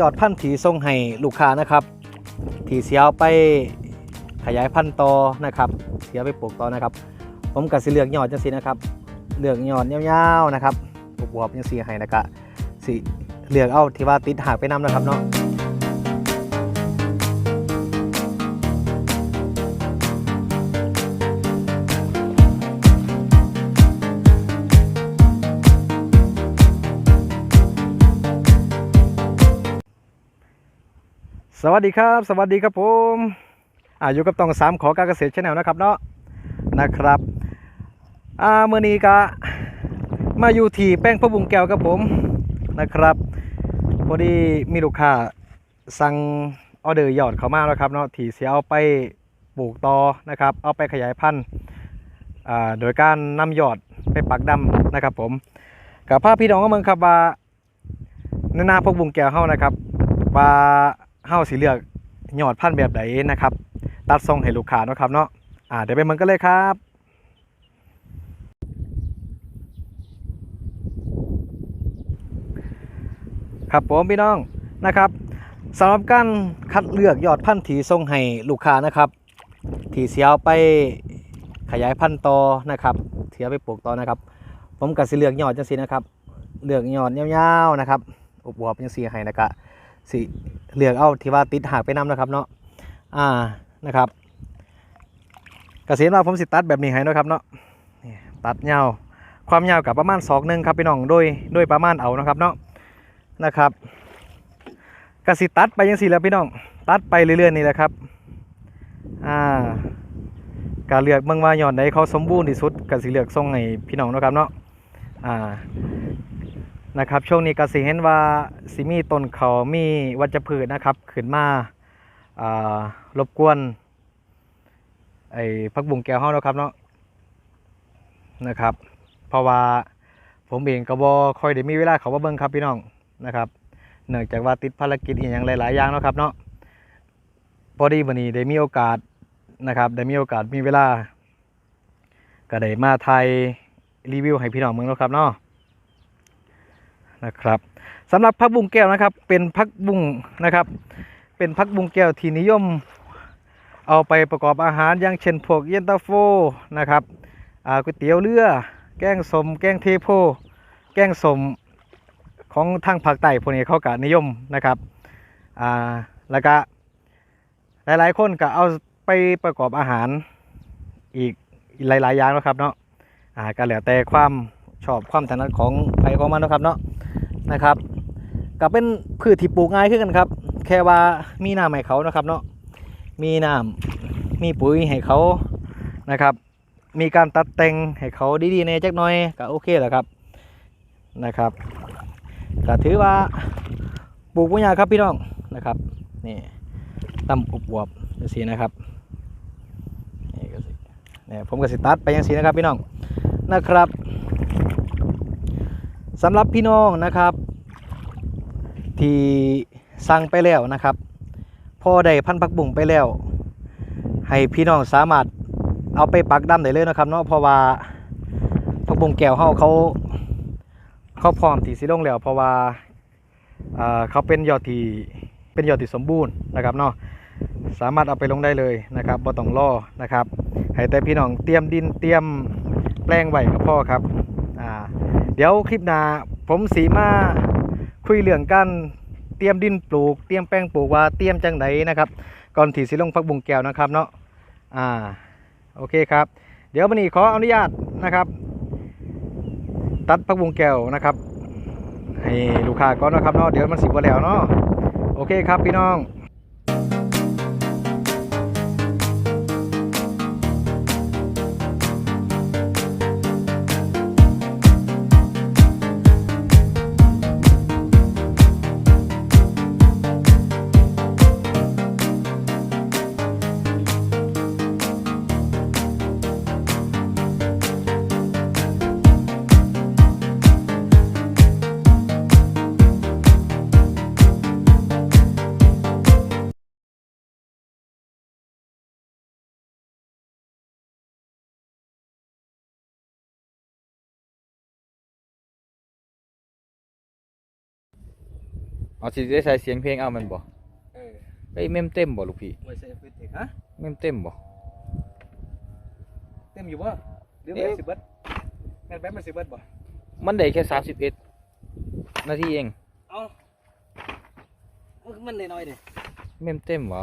ยอดพันธุ์ที่ส่งให้ลูกค้านะครับที่เสียวไปขยายพันธุ์ต่อนะครับ เสียไปปลูกต่อนะครับ ผมก็สิเลือกยอดจังสีนะครับเลือกยอดยาวๆนะครับบวบๆจังสีให้นะกะสิเลือกเอาที่ว่าติดหากไปนํนะครับเนาะ สวัสดีครับ สวัสดีครับผมอายู่กับตองสามขอการเกษตรชแนลนะครับเนาะนะครับอ่าเมื่อนี้ก็มาอยู่ที่แป้งพะบุงแก้วครับผมนะครับพอดีมีลูกค้าสั่งออเดอร์ยอดเขามาแล้วครับเนาะที่เสียเอาไปปลูกต่อนะครับ เอาไปขยายพันธุ์อ่าโดยการนำยอดไปปักดำนะครับผมกับภาพพี่น้องก็เมืองครับว่าในนาพะบุงแก้วเฮานะครับว่า เฮาสิเลือกยอดพันธุ์แบบใดนนะครับ ตัดทรงให้ลูกค้านะครับเนาะอ่าเดี๋ยวไปเมืองกันเลยครับครับผมพี่น้องนะครับสำหรับการคัดเลือกยอดพันธุ์ที่ส่งให้ลูกค้านะครับที่เสียเอาไปขยายพันธุ์ต่อนะครับเสียไปปลูกต่อนะครับ ผมก็สิเลือกยอดจังซี่นะครับเลือกยอดยาวๆนะครับอวบๆจังซี่ให้นะครับ สิเลือกเอาที่ว่าติดหากไปนำนะครับเนาะอ่านะครับกระเสียนว่าผมสิตัดแบบนี้ให้นะครับเนาะตัดยาวความยาวกับประมาณศอกหนึ่งครับพี่น้องโดยโดยประมาณเอานะครับเนาะนะครับกระสิตัดไปยังสี่แล้วพี่น้องตัดไปเรื่อยๆนี่แหละครับอ่าการเลือกเมืองว่าย่อนใดเขาสมบูรณ์ที่สุดกสิเลือกส่งให้พี่น้องนะครับเนาะอ่า นะครับช่วงนี้ก็สิเห็นว่าสิมีต้นเขามีวัชพืชนะครับขึ้นมารบกวนไอ้พักบุงแก้วเฮานะครับเนาะนะครับ เพราะว่าผมเองก็บ่ค่อยได้มีเวลาเขามาเบิ่งครับพี่น้องนะครับเนื่องจากว่าติดภารกิจอีกอย่างหลาย ๆ อย่างเนาะครับเนาะพอดีวันนี้ได้มีโอกาสนะครับได้มีโอกาสมีเวลา ก็ได้มาไทยรีวิวให้พี่น้องเมืองเนาะครับเนาะ นะครับสำหรับพักบุ้งแก้วนะครับ เป็นพักบุ้งนะครับ เป็นพักบุ้งแก้วที่นิยม เอาไปประกอบอาหารอย่างเช่นพวกเย็นตาโฟนะครับก๋วยเตี๋ยวเรือแกงสม แกงเทโพ แกงสมของทางภาคใต้พวกนี้เขาก็นิยมนะครับอ่าแล้วก็หลายๆคนก็เอาไปประกอบอาหารอีกหลายๆอย่างนะครับเนาะอ่าก็แล้วแต่ความชอบความถนัดของใครของมันนะครับเนาะ นะครับก็เป็นพืชที่ปลูกง่ายขึ้นกันครับ แค่ว่ามีน้ำให้เขานะครับเนาะมีน้ำมีปุ๋ยให้เขานะครับ มีการตัดแต่งให้เขาดีๆในจักหน่อยก็โอเคแหละครับนะครับก็ถือว่าปลูกปุญญาครับพี่น้องนะครับนี่ตำอุบวบจังสีนะครับนี่ก็สิเนี่ยผมก็สิตัดไปยังสีนะครับพี่น้องนะครับ สำหรับพี่น้องนะครับ ที่สั่งไปแล้วนะครับพอได้พันผักบุ้งไปแล้ว ให้พี่น้องสามารถเอาไปปักดำได้เลยนะครับเนาะเพราะว่าผักบุ้งแก้วเฮาเขาเขาพร้อมที่สิลงแล้วเพราะว่าเขาเป็นยอดที่เป็นยอดที่สมบูรณ์นะครับเนาะสามารถเอาไปลงได้เลยนะครับบ่ต้องรอนะครับให้แต่พี่น้องเตรียมดินเตรียมแปลงไว้ก็พอครับ เดี๋ยวคลิปหน้าผมสีมาคุยเรื่องการเตรียมดินปลูก เตรียมแป้งปลูกว่าเตรียมจังไดนนะครับ ก่อนที่สิลงพักบุงแก้วนะครับเนาะอ่าโอเคครับ เดี๋ยววันนี้ขออนุญาตนะครับ ตัดพักบุงแก้วนะครับ ให้ลูกค้าก่อนนะครับเนาะเดี๋ยวมันสิบ่แล้วเนาะโอเคครับพี่น้อง เอาสิได้ใส่เสียงเพลงเอามันบ่เออเอ้ยเมมเต็มบ่ลูกพี่ไว้ใส่เอฟเฟกต์อีกฮะเมมเต็มบ่เต็มอยู่บ่เดี๋ยวแม่นสิเบิดแม่นแป๊บมันสิเบิดบ่มันได้แค่31นาทีเองเอาเอามันน้อยๆเด้เมมเต็มบ่